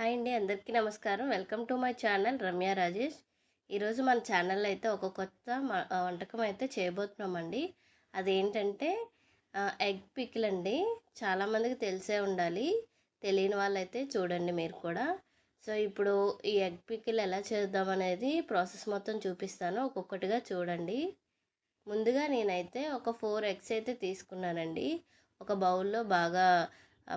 Hi అండి అందరికీ నమస్కారం. Welcome to my channel Ramya Rajesh. ఈరోజు మన ఛానల్లో అయితే ఒక కొత్త వంటకం అయితే చేయబోతున్నామండి. అదేంటంటే ఎగ్ పికిల్ అండి. చాలామందికి తెలిసే ఉండాలి. తెలియని వాళ్ళైతే చూడండి మీరు కూడా. సో ఇప్పుడు ఈ ఎగ్ పికిల్ ఎలా చేద్దాం అనేది ప్రాసెస్ మొత్తం చూపిస్తాను. ఒక్కొక్కటిగా చూడండి. ముందుగా నేనైతే ఒక ఫోర్ ఎగ్స్ అయితే తీసుకున్నానండి. ఒక బౌల్లో బాగా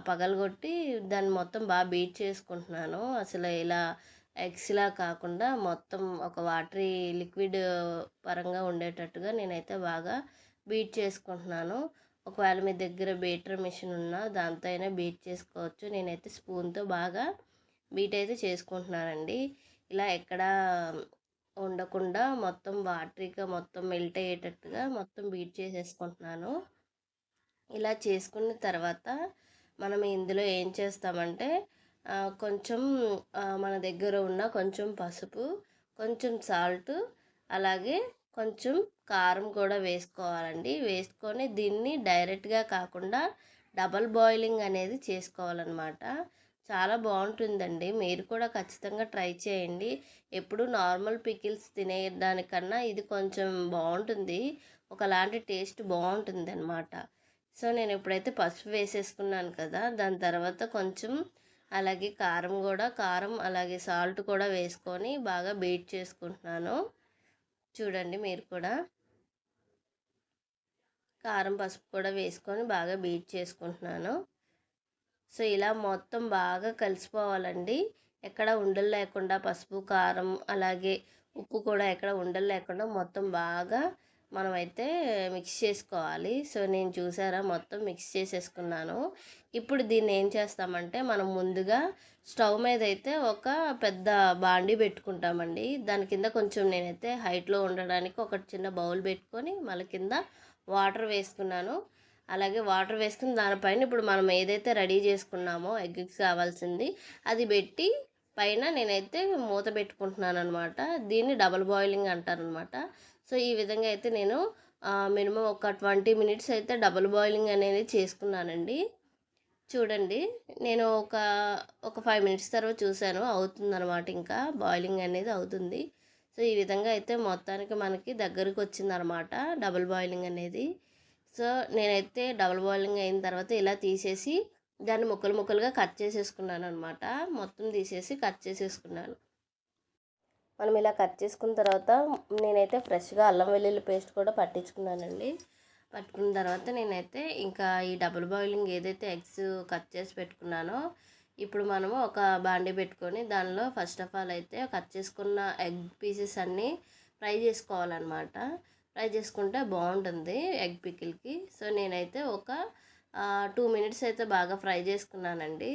పగలగొట్టి దాన్ని మొత్తం బాగా బీట్ చేసుకుంటున్నాను. అసలు ఇలా ఎగ్స్లా కాకుండా మొత్తం ఒక వాటరీ లిక్విడ్ పరంగా ఉండేటట్టుగా నేనైతే బాగా బీట్ చేసుకుంటున్నాను. ఒకవేళ మీ దగ్గర బీటర్ మిషన్ ఉన్నా దాంతో అయినా బీట్ చేసుకోవచ్చు. నేనైతే స్పూన్తో బాగా బీట్ అయితే చేసుకుంటున్నానండి. ఇలా ఎక్కడ ఉండకుండా మొత్తం వాటరీగా మొత్తం మెల్ట్ అయ్యేటట్టుగా మొత్తం బీట్ చేసేసుకుంటున్నాను. ఇలా చేసుకున్న తర్వాత మనం ఇందులో ఏం చేస్తామంటే కొంచెం మన దగ్గర ఉన్న కొంచెం పసుపు కొంచెం సాల్ట్ అలాగే కొంచెం కారం కూడా వేసుకోవాలండి. వేసుకొని దీన్ని డైరెక్ట్గా కాకుండా డబల్ బాయిలింగ్ అనేది చేసుకోవాలన్నమాట. చాలా బాగుంటుందండి. మీరు కూడా ఖచ్చితంగా ట్రై చేయండి. ఎప్పుడు నార్మల్ పికిల్స్ తినేదానికన్నా ఇది కొంచెం బాగుంటుంది. ఒకలాంటి టేస్ట్ బాగుంటుంది అనమాట సో నేను ఇప్పుడైతే పసుపు వేసేసుకున్నాను కదా దాని తర్వాత కొంచెం అలాగే కారం కూడా కారం అలాగే సాల్ట్ కూడా వేసుకొని బాగా బీట్ చేసుకుంటున్నాను. చూడండి మీరు కూడా. కారం పసుపు కూడా వేసుకొని బాగా బీట్ చేసుకుంటున్నాను. సో ఇలా మొత్తం బాగా కలిసిపోవాలండి. ఎక్కడ ఉండలు లేకుండా పసుపు కారం అలాగే ఉప్పు కూడా ఎక్కడ ఉండలు లేకుండా మొత్తం బాగా మనమైతే మిక్స్ చేసుకోవాలి. సో నేను చూసారా? మొత్తం మిక్స్ చేసేసుకున్నాను. ఇప్పుడు దీన్ని ఏం చేస్తామంటే మనం ముందుగా స్టవ్ మీద అయితే ఒక పెద్ద బాండి పెట్టుకుంటామండి. దాని కింద కొంచెం నేనైతే హైట్లో ఉండడానికి ఒక చిన్న బౌల్ పెట్టుకొని మళ్ళీ కింద వాటర్ వేసుకున్నాను. అలాగే వాటర్ వేసుకుని దానిపైన ఇప్పుడు మనం ఏదైతే రెడీ చేసుకున్నామో ఎగ్కి కావాల్సింది అది పెట్టి పైన నేనైతే మూత పెట్టుకుంటున్నాను అనమాట దీన్ని డబల్ బాయిలింగ్ అంటారనమాట సో ఈ విధంగా అయితే నేను మినిమం ఒక ట్వంటీ మినిట్స్ అయితే డబల్ బాయిలింగ్ అనేది చేసుకున్నానండి. చూడండి నేను ఒక ఒక ఫైవ్ మినిట్స్ తర్వాత చూశాను అవుతుందన్నమాట ఇంకా బాయిలింగ్ అనేది అవుతుంది. సో ఈ విధంగా అయితే మొత్తానికి మనకి దగ్గరకు వచ్చిందనమాట డబుల్ బాయిలింగ్ అనేది. సో నేనైతే డబుల్ బాయిలింగ్ అయిన తర్వాత ఇలా తీసేసి దాన్ని ముక్కలు ముక్కలుగా కట్ చేసేసుకున్నాను అనమాట మొత్తం తీసేసి కట్ చేసేసుకున్నాను. మనం ఇలా కట్ చేసుకున్న తర్వాత నేనైతే ఫ్రెష్గా అల్లం వెల్లుల్లి పేస్ట్ కూడా పట్టించుకున్నానండి. పట్టుకున్న తర్వాత నేనైతే ఇంకా ఈ డబుల్ బాయిలింగ్ ఏదైతే ఎగ్స్ కట్ చేసి పెట్టుకున్నానో ఇప్పుడు మనము ఒక బాండి పెట్టుకొని దానిలో ఫస్ట్ ఆఫ్ ఆల్ అయితే కట్ చేసుకున్న ఎగ్ పీసెస్ అన్నీ ఫ్రై చేసుకోవాలన్నమాట. ఫ్రై చేసుకుంటే బాగుంటుంది ఎగ్ పికిల్కి. సో నేనైతే ఒక టూ మినిట్స్ అయితే బాగా ఫ్రై చేసుకున్నానండి.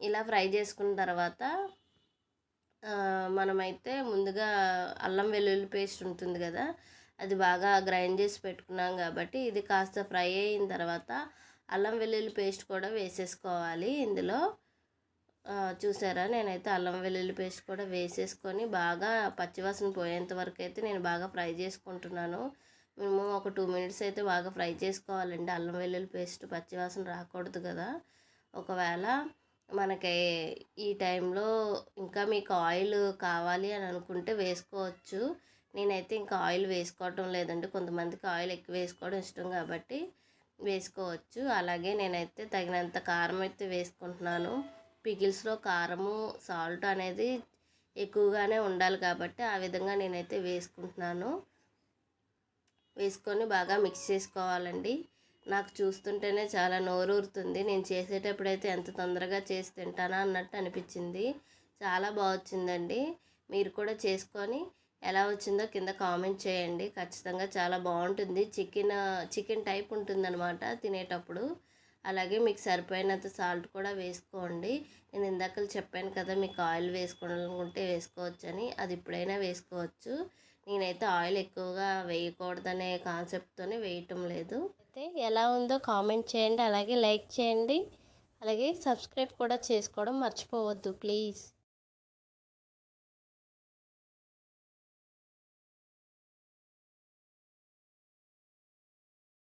ఇలా ఫ్రై చేసుకున్న తర్వాత మనమైతే ముందుగా అల్లం వెల్లుల్లి పేస్ట్ ఉంటుంది కదా అది బాగా గ్రైండ్ చేసి పెట్టుకున్నాం కాబట్టి ఇది కాస్త ఫ్రై అయిన తర్వాత అల్లం వెల్లుల్లి పేస్ట్ కూడా వేసేసుకోవాలి ఇందులో. చూసారా? నేనైతే అల్లం వెల్లుల్లి పేస్ట్ కూడా వేసేసుకొని బాగా పచ్చివాసన పోయేంత వరకు అయితే నేను బాగా ఫ్రై చేసుకుంటున్నాను. మేము ఒక టూ మినిట్స్ అయితే బాగా ఫ్రై చేసుకోవాలండి. అల్లం వెల్లుల్లి పేస్ట్ పచ్చివాసన రాకూడదు కదా. ఒకవేళ మనకి ఈ టైంలో ఇంకా మీకు ఆయిల్ కావాలి అని అనుకుంటే వేసుకోవచ్చు. నేనైతే ఇంకా ఆయిల్ వేసుకోవటం లేదండి. కొంతమందికి ఆయిల్ ఎక్కువ వేసుకోవడం ఇష్టం కాబట్టి వేసుకోవచ్చు. అలాగే నేనైతే తగినంత కారం అయితే వేసుకుంటున్నాను. పికిల్స్లో కారము సాల్ట్ అనేది ఎక్కువగానే ఉండాలి కాబట్టి ఆ విధంగా నేనైతే వేసుకుంటున్నాను. వేసుకొని బాగా మిక్స్ చేసుకోవాలండి. నాకు చూస్తుంటేనే చాలా నోరూరుతుంది. నేను చేసేటప్పుడైతే ఎంత తొందరగా చేసి తింటానా అన్నట్టు అనిపించింది. చాలా బాగొచ్చిందండి. మీరు కూడా చేసుకొని ఎలా వచ్చిందో కింద కామెంట్ చేయండి. ఖచ్చితంగా చాలా బాగుంటుంది. చికెన్ చికెన్ టైప్ ఉంటుందన్నమాట తినేటప్పుడు. అలాగే మీకు సరిపోయినంత సాల్ట్ కూడా వేసుకోండి. నేను ఇందాక చెప్పాను కదా మీకు ఆయిల్ వేసుకోవాలనుకుంటే వేసుకోవచ్చని. అది ఇప్పుడైనా వేసుకోవచ్చు. నేనైతే ఆయిల్ ఎక్కువగా వేయకూడదనే కాన్సెప్ట్తోనే వేయటం లేదు. అయితే ఎలా ఉందో కామెంట్ చేయండి అలాగే లైక్ చేయండి అలాగే సబ్స్క్రైబ్ కూడా చేసుకోవడం మర్చిపోవద్దు ప్లీజ్.